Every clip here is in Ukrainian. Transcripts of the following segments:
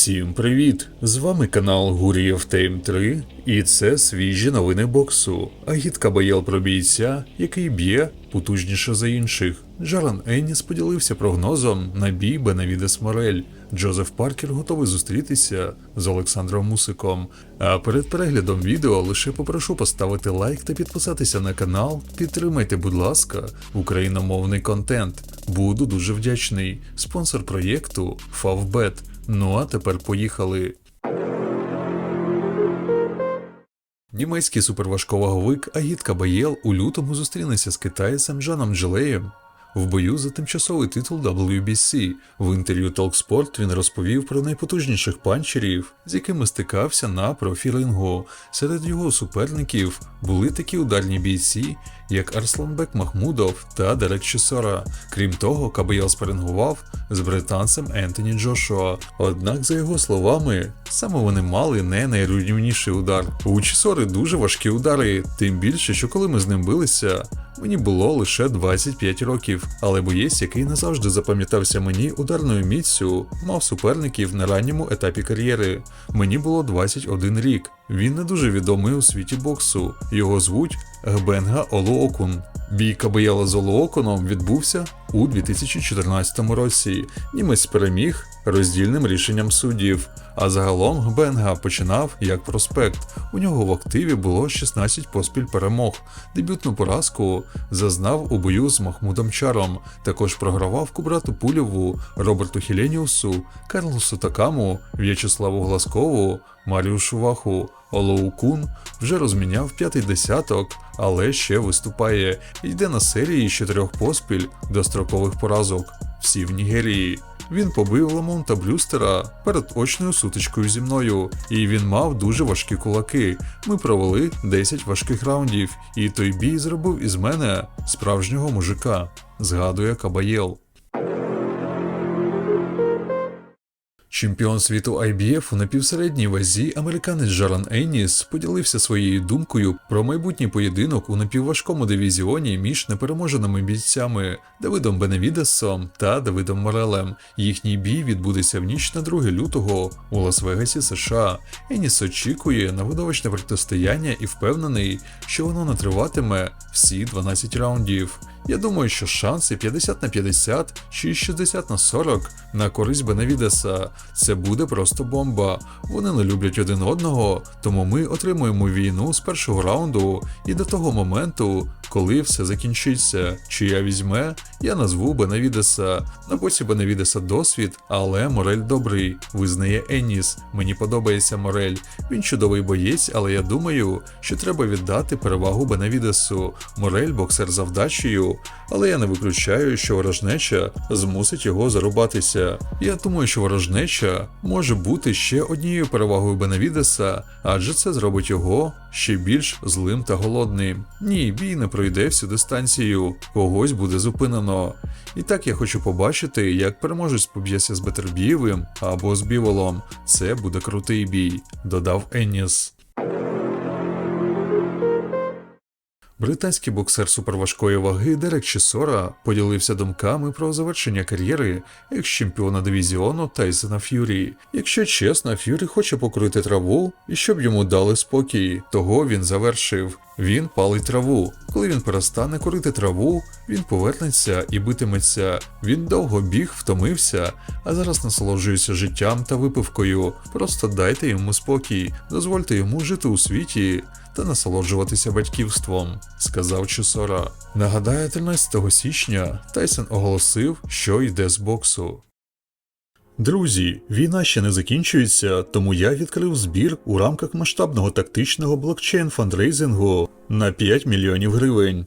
Всім привіт! З вами канал Гурієв Тейм 3, і це свіжі новини боксу. Агіт Кабаєл про бійця, який б'є потужніше за інших. Джаран Енніс поділився прогнозом на бій Бенавідес Морель. Джозеф Паркер готовий зустрітися з Олександром Мусиком. А перед переглядом відео лише попрошу поставити лайк та підписатися на канал. Підтримайте, будь ласка, україномовний контент. Буду дуже вдячний. Спонсор проєкту Favbet. Ну а тепер поїхали. Німецький суперважковаговик Агіт Кабаєл у лютому зустрінеться з китайцем Жаном Джилеєм в бою за тимчасовий титул WBC. В інтерв'ю Talksport він розповів про найпотужніших панчерів, з якими стикався на профірингу. Серед його суперників були такі ударні бійці, як Арсланбек Махмудов та Дерек Чесора. Крім того, Кабаєл спарингував з британцем Ентоні Джошуа. Однак, за його словами, саме вони мали не найруйнівніший удар. У Чесори дуже важкі удари, тим більше, що коли ми з ним билися, мені було лише 25 років. Але боєць, який назавжди запам'ятався мені ударною міцю, мав суперників на ранньому етапі кар'єри. Мені було 21 рік. Він не дуже відомий у світі боксу. Його звуть Гбенга Олоокун. Бій Кабаєла з Олоокуном відбувся у 2014 році. Німець переміг роздільним рішенням суддів. А загалом Гбенга починав як проспект. У нього в активі було 16 поспіль перемог. Дебютну поразку зазнав у бою з Махмудом Чаром. Також програвав Кубрату Пульову, Роберту Хіленіусу, Карлосу Такаму, В'ячеславу Гласкову, Марію Шуваху. Олоу Кун вже розміняв п'ятий десяток, але ще виступає. Йде на серії з чотирьох поспіль дострокових поразок. Всі в Нігерії. Він побив Ламонта Блюстера перед очною сутичкою зі мною, і він мав дуже важкі кулаки. Ми провели 10 важких раундів, і той бій зробив із мене справжнього мужика, згадує Кабаєл. Чемпіон світу IBF у напівсередній вазі американець Жаран Енніс поділився своєю думкою про майбутній поєдинок у напівважкому дивізіоні між непереможеними бійцями Давидом Беневідесом та Давидом Морелем. Їхній бій відбудеться в ніч на 2 лютого у Лас-Вегасі, США. Енніс очікує на видовищне протистояння і впевнений, що воно не триватиме всі 12 раундів. Я думаю, що шанси 50 на 50 чи 60 на 40 на користь Беневідеса. Це буде просто бомба. Вони не люблять один одного, тому ми отримуємо війну з першого раунду і до того моменту, коли все закінчиться. Чи я візьме, я назву Беневідеса. На боці Беневідеса досвід, але Морель добрий, визнає Енніс. Мені подобається Морель. Він чудовий боєць, але я думаю, що треба віддати перевагу Беневідесу. Морель боксер за вдачею, але я не виключаю, що ворожнеча змусить його зарубатися. Я думаю, що ворожнеча може бути ще однією перевагою Бенавідеса, адже це зробить його ще більш злим та голодним. Ні, бій не пройде всю дистанцію, когось буде зупинено. І так я хочу побачити, як переможець поб'ється з Бетербієвим або з Біволом. Це буде крутий бій, додав Енніс. Британський боксер суперважкої ваги Дерек Чесора поділився думками про завершення кар'єри екс-чемпіона дивізіону Тайсона Ф'юрі. Якщо чесно, Ф'юрі хоче покрити траву і щоб йому дали спокій, того він завершив. Він палить траву. Коли він перестане курити траву, він повернеться і битиметься. Він довго біг, втомився, а зараз насолоджується життям та випивкою. Просто дайте йому спокій, дозвольте йому жити у світі та насолоджуватися батьківством, сказав Чесора. Нагадаю, 13 січня Тайсон оголосив, що йде з боксу. Друзі, війна ще не закінчується, тому я відкрив збір у рамках масштабного тактичного блокчейн фандрейзингу на 5 мільйонів гривень.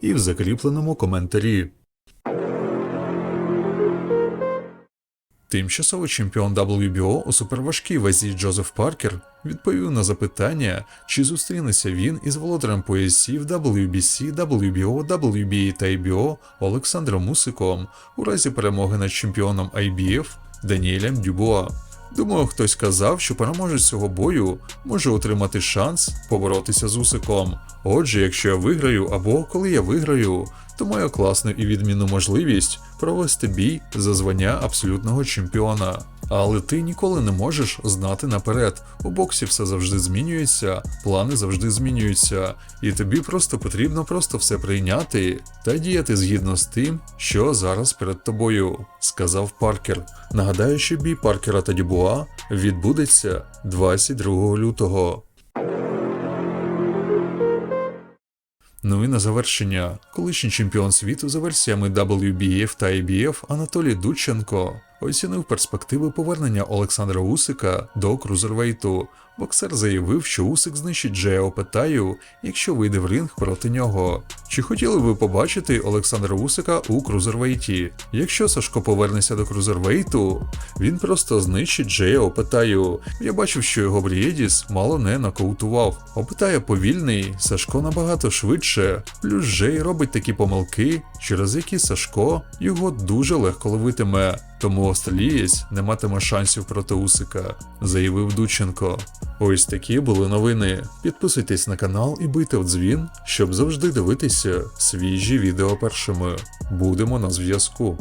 і в закріпленому коментарі. Тимчасовий чемпіон WBO у суперважкій вазі Джозеф Паркер відповів на запитання, чи зустрінеться він із володарем поясів WBC, WBO, WBA та IBO Олександром Мусиком у разі перемоги над чемпіоном IBF Даніелем Дюбуа. Думаю, хтось казав, що переможець цього бою може отримати шанс поборотися з Усиком. Отже, якщо я виграю або коли я виграю, то маю класну і відмінну можливість провести бій за звання абсолютного чемпіона. Але ти ніколи не можеш знати наперед. У боксі все завжди змінюється, плани завжди змінюються, і тобі просто потрібно просто все прийняти та діяти згідно з тим, що зараз перед тобою, сказав Паркер. Нагадаю, що бій Паркера та Дюбуа відбудеться 22 лютого. Ну і на завершення, колишній чемпіон світу за версіями WBF та IBF Анатолій Дудченко оцінив перспективи повернення Олександра Усика до крузервейту. Боксер заявив, що Усик знищить Джео Петаю, якщо вийде в ринг проти нього. Чи хотіли ви побачити Олександра Усика у крузервейті? Якщо Сашко повернеться до крузервейту, він просто знищить Джео Петаю. Я бачив, що його Брієдіс мало не нокаутував. Опитає повільний, Сашко набагато швидше. Плюс Джей робить такі помилки, через які Сашко його дуже легко ловитиме. Тому австралієць не матиме шансів проти Усика, заявив Дученко. Ось такі були новини. Підписуйтесь на канал і бийте в дзвін, щоб завжди дивитися свіжі відео першими. Будемо на зв'язку.